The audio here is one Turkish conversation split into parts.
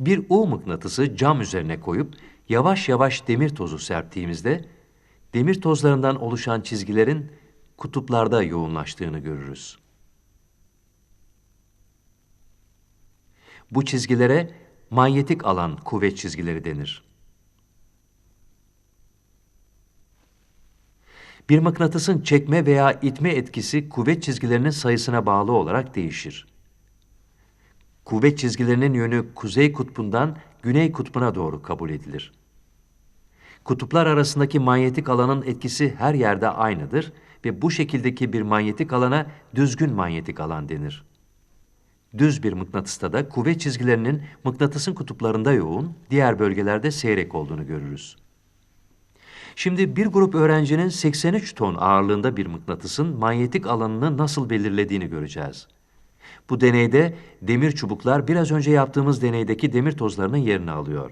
Bir U mıknatısı cam üzerine koyup yavaş yavaş demir tozu serptiğimizde demir tozlarından oluşan çizgilerin kutuplarda yoğunlaştığını görürüz. Bu çizgilere manyetik alan kuvvet çizgileri denir. Bir mıknatısın çekme veya itme etkisi kuvvet çizgilerinin sayısına bağlı olarak değişir. Kuvvet çizgilerinin yönü kuzey kutbundan güney kutbuna doğru kabul edilir. Kutuplar arasındaki manyetik alanın etkisi her yerde aynıdır ve bu şekildeki bir manyetik alana düzgün manyetik alan denir. Düz bir mıknatısta da kuvvet çizgilerinin mıknatısın kutuplarında yoğun, diğer bölgelerde seyrek olduğunu görürüz. Şimdi bir grup öğrencinin 83 ton ağırlığında bir mıknatısın manyetik alanını nasıl belirlediğini göreceğiz. Bu deneyde demir çubuklar biraz önce yaptığımız deneydeki demir tozlarının yerini alıyor.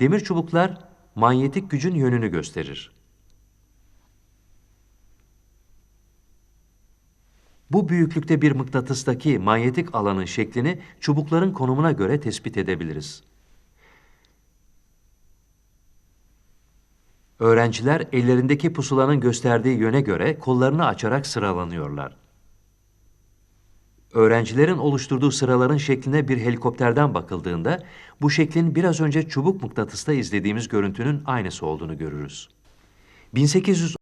Demir çubuklar manyetik gücün yönünü gösterir. Bu büyüklükte bir mıknatıstaki manyetik alanın şeklini çubukların konumuna göre tespit edebiliriz. Öğrenciler ellerindeki pusulanın gösterdiği yöne göre kollarını açarak sıralanıyorlar. Öğrencilerin oluşturduğu sıraların şekline bir helikopterden bakıldığında bu şeklin biraz önce çubuk mıknatısta izlediğimiz görüntünün aynısı olduğunu görürüz. 1800